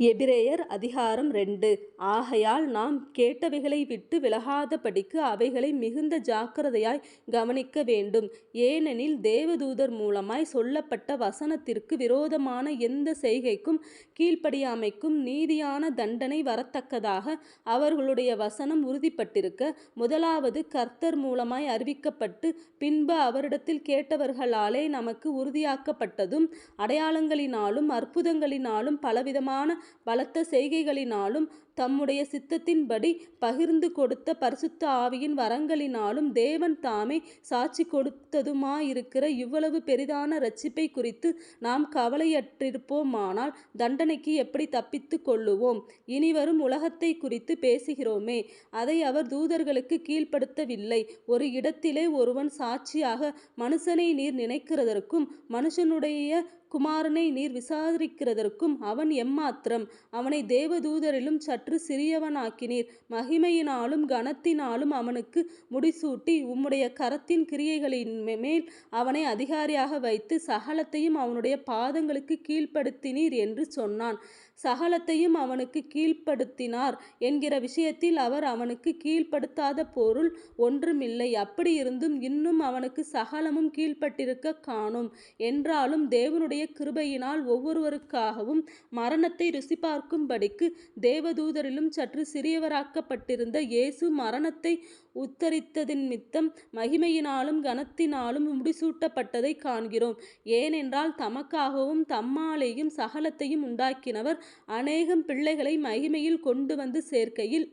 எபிரேயர் அதிகாரம் ரெண்டு ஆகையால் நாம் கேட்டவைகளை விட்டு விலகாதபடிக்கு அவைகளை மிகுந்த ஜாக்கிரதையாய் கவனிக்க வேண்டும். ஏனெனில் தேவதூதர் மூலமாய் சொல்லப்பட்ட வசனத்திற்கு விரோதமான எந்த செய்கைக்கும் கீழ்ப்படியாமைக்கும் நீதியான தண்டனை வரத்தக்கதாக அவர்களுடைய வசனம் உறுதிப்பட்டிருக்க, முதலாவது கர்த்தர் மூலமாய் அறிவிக்கப்பட்டு பின்பு அவரிடத்தில் கேட்டவர்களாலே நமக்கு உறுதியாக்கப்பட்டதும் அடையாளங்களினாலும் அற்புதங்களினாலும் பலவிதமான பலத்த செய்கைகளினாலும் தம்முடைய சித்தத்தின்படி பகிர்ந்து கொடுத்த பரிசுத்த ஆவியின் வரங்களினாலும் தேவன் தாமே சாட்சி கொடுத்ததுமாயிருக்கிற இவ்வளவு பெரிதான இரட்சிப்பைக் குறித்து நாம் கவலையற்றிருப்போமானால் தண்டனைக்கு எப்படி தப்பித்து கொள்ளுவோம்? இனிவரும் உலகத்தை குறித்து பேசுகிறோமே, அதை அவர் தூதர்களுக்கு கீழ்ப்படுத்தவில்லை. ஒரு இடத்திலே ஒருவன் சாட்சியாக மனுஷனை நீர் நினைக்கிறதற்கும் மனுஷனுடைய குமாரனை நீர் விசாரிக்கிறதற்கும் அவன் எம்மாத்திரம்? அவனை தேவதூதரிலும் சற்றுச் சிறியவனாக்கினீர். மகிமையினாலும் கனத்தினாலும் அவனுக்கு முடிசூட்டி உம்முடைய கரத்தின் கிரியைகளின் மேல் அவனை அதிகாரியாக வைத்து சகலத்தையும் அவனுடைய பாதங்களுக்கு கீழ்ப்படுத்தினீர் என்று சொன்னான். சகலத்தையும் அவனுக்கு கீழ்ப்படுத்தினார் என்கிற விஷயத்தில் அவர் அவனுக்கு கீழ்ப்படுத்தாத பொருள் ஒன்றுமில்லை. அப்படியிருந்தும் இன்னும் அவனுக்கு சகலமும் கீழ்ப்பட்டிருக்கக் காணோம். என்றாலும் தேவனுடைய கிருபையினால் ஒவ்வொருவருக்காகவும் மரணத்தை ருசி பார்க்கும்படிக்கு தேவதூத யூதரிலும் சற்று சிறியவராக்கப்பட்டிருந்த இயேசு மரணத்தை உத்தரித்ததினிமித்தம் மகிமையினாலும் கனத்தினாலும் முடிசூட்டப்பட்டதைக் காண்கிறோம். ஏனென்றால் தமக்காகவும் தம்மாலேயும் சகலத்தையும் உண்டாக்கினவர் அநேகம் பிள்ளைகளை மகிமையில் கொண்டுவந்து சேர்க்கையில்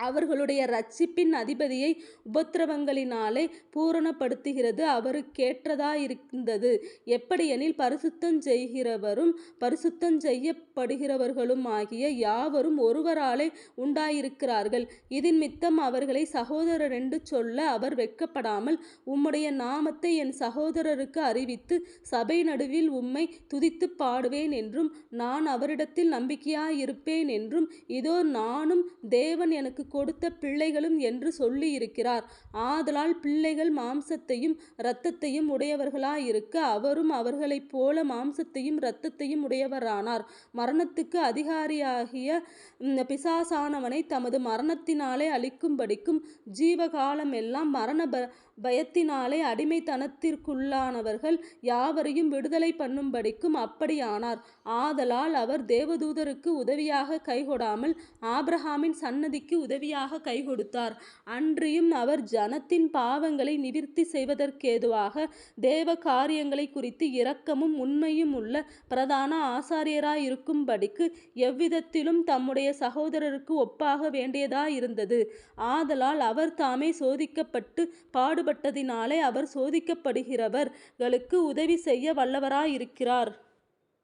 அவர்களுடைய ரட்சிப்பின் அதிபதியை உபத்திரவங்களினாலே பூரணப்படுத்துகிறது அவருக்கேற்றதாயிருந்தது. எப்படியெனில் பரிசுத்தம் செய்கிறவரும் பரிசுத்தம் செய்யப்படுகிறவர்களும் ஆகிய யாவரும் ஒருவராலே உண்டாயிருக்கிறார்கள். இதன்மித்தம் அவர்களை சகோதரர் என்று சொல்ல அவர் வெட்கப்படாமல் உம்முடைய நாமத்தை என் சகோதரருக்கு அறிவித்து சபை நடுவில் உம்மை துதித்துப் பாடுவேன் என்றும் நான் அவரிடத்தில் நம்பிக்கையாயிருப்பேன் என்றும் இதோ நானும் தேவன் எனக்கு கொடுத்த பிள்ளைகளும் என்று சொல்லியிருக்கிறார். ஆதலால் பிள்ளைகள் மாம்சத்தையும் இரத்தத்தையும் உடையவர்களாயிருக்க அவரும் அவர்களைப் போல மாம்சத்தையும் இரத்தத்தையும் உடையவரானார். மரணத்துக்கு அதிகாரியாகிய பிசாசானவனை தமது மரணத்தினாலே அழிக்கும்படிக்கும் ஜீவகாலமெல்லாம் மரண பயத்தினாலே அடிமைத்தனத்திற்குள்ளானவர்கள் யாவரையும் விடுதலை பண்ணும்படிக்கும் அப்படியானார். ஆதலால் அவர் தேவதூதருக்கு உதவியாக கைகொடாமல் ஆப்ரஹாமின் சன்னதிக்கு உதவி உதவியாக கைகொடுத்தார். அன்றியும் அவர் ஜனத்தின் பாவங்களை நிவிற்த்தி செய்வதற்கேதுவாக தேவ காரியங்களை குறித்து இரக்கமும் உண்மையும் உள்ள பிரதான ஆசாரியராயிருக்கும்படிக்கு எவ்விதத்திலும் தம்முடைய சகோதரருக்கு ஒப்பாக வேண்டியதாயிருந்தது. ஆதலால் அவர் தாமே சோதிக்கப்பட்டு பாடுபட்டதினாலே அவர் சோதிக்கப்படுகிறவர்களுக்கு உதவி செய்ய வல்லவராயிருக்கிறார்.